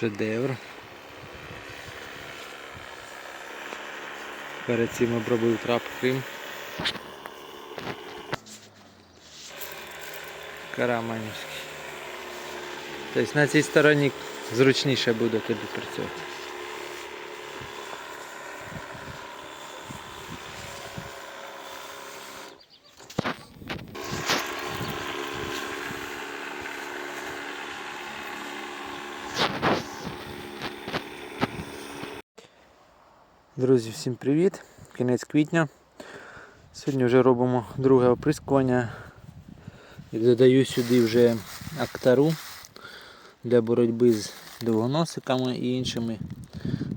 Шедевр. Перед цим обробив трап Крим. Караманівський. Тобто на цій стороні зручніше буде тобі працювати. Друзі, всім привіт! Кінець квітня. Сьогодні вже робимо друге оприскування. І додаю сюди вже актару для боротьби з довгоносиками і іншими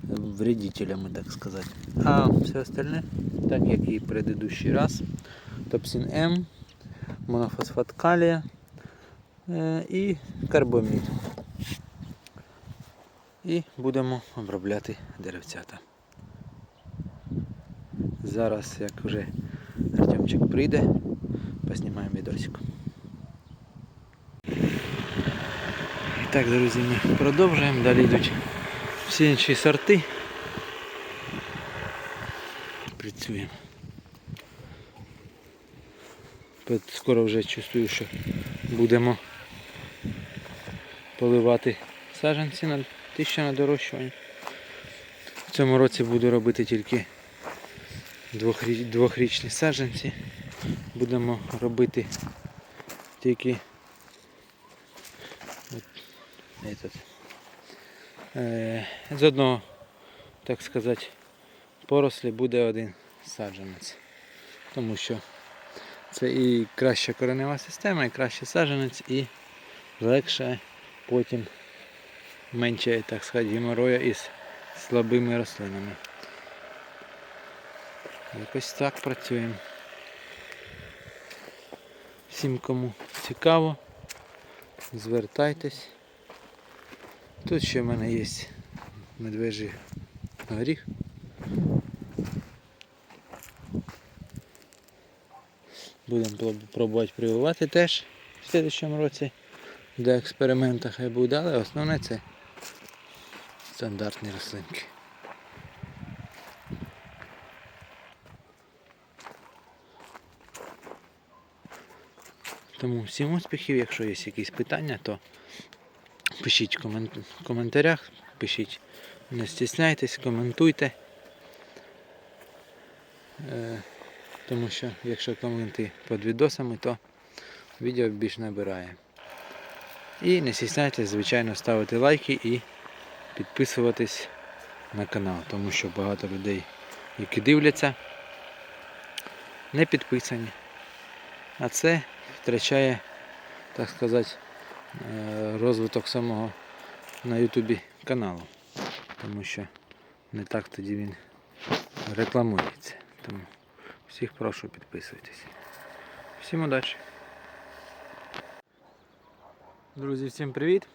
вредителями, так сказати. А все остальне, так як і предыдущий раз, топсин М, монофосфат калія е, і карбомід. І будемо обробляти деревцята. Зараз, як вже Артемчик прийде, поснімаємо відосик. І так, друзі, ми продовжуємо. Далі йдуть всі інші сорти. Працюємо. Скоро вже чувствую, що будемо поливати саджанці на тисячу на дорощування. В цьому році буду робити тільки двохрічні саджанці. Будемо робити тільки от, этот, е, з одного, так сказати, порослі буде один саджанець. Тому що це і краща коренева система, і кращий саджанець, і легше потім менше, так сказати, геморроя із слабими рослинами. Якось так працюємо. Всім кому цікаво, звертайтесь. Тут ще в мене є медвежий горіх. Будемо пробувати прививати теж в слідчому році. До експерименту хай буде, але основне це стандартні рослинки. Тому всім успіхів, якщо є якісь питання, то пишіть в коментарях, пишіть, не стісняйтесь, коментуйте. Е, Тому що якщо коменти під відосами, то відео більш набирає. І не стісняйтесь, звичайно, ставити лайки і підписуватись на канал, тому що багато людей, які дивляться, не підписані. А це втрачає, так сказати, е, розвиток самого на Ютубі каналу. Тому що не так тоді він рекламується. Тому всіх прошу підписуйтесь. Всім удачі! Друзі, всім привіт!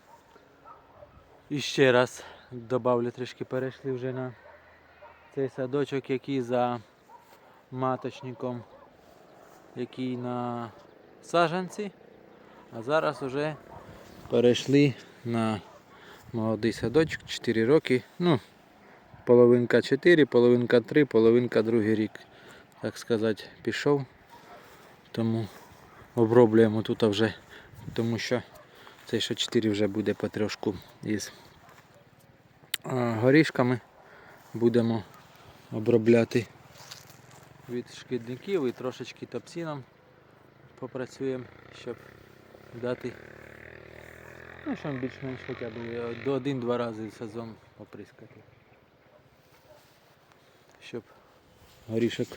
І ще раз добавлю трішки перейшли вже на цей садочок, який за маточником, який на саджанці. А зараз вже перейшли на молодий садочок 4 роки. Ну, половинка 4, половинка 3, половинка другий рік, так сказати, пішов. Тому оброблюємо тут вже, тому що цей що 4 вже буде потрошку із горішками. Будемо обробляти від шкідників і трошечки топсином попрацюємо, щоб дати ну, щоб більш-менш хоча б до один-два рази сезон поприскати. Щоб горішок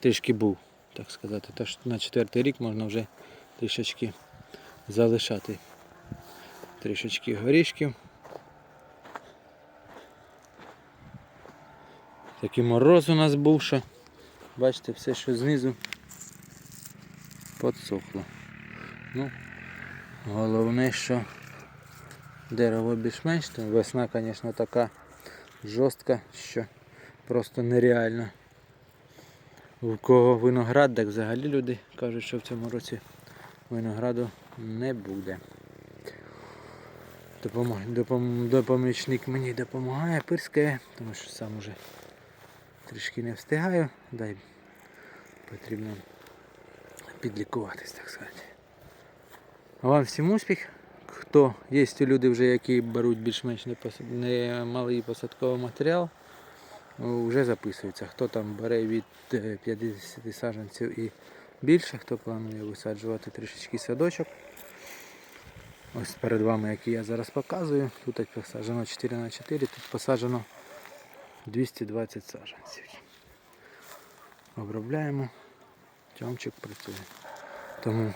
трішки був, так сказати. Тож на четвертий рік можна вже трішечки залишати трішечки горішків. Такий мороз у нас був, що бачите, все, що знизу подсохло. Ну, головне, що дерево більш-менш, весна, звісно, така жорстка, що просто нереально. У кого виноград, так взагалі люди кажуть, що в цьому році винограду не буде. допомічник мені допомагає, пирскає, тому що сам уже трішки не встигаю, дай потрібно підлікуватись, так сказати. Вам всім успіх. Хто є люди вже, які беруть більш-менш немалий посадковий матеріал, вже записується. Хто там бере від е, 50 саджанців і більше, хто планує висаджувати трішечки садочок. Ось перед вами, який я зараз показую. Тут посаджено 4 на 4 тут посаджено 220 саджанців. Обробляємо, тьомчик працює. Тому,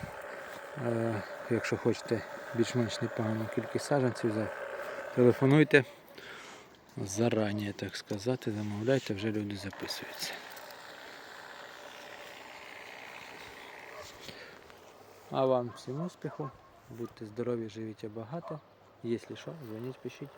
е, якщо хочете більш-менш непогану кількість саджанців, телефонуйте зарані, так сказати, замовляйте, вже люди записуються. А вам всім успіху, будьте здорові, живіть багато. Якщо що, дзвоніть, пишіть.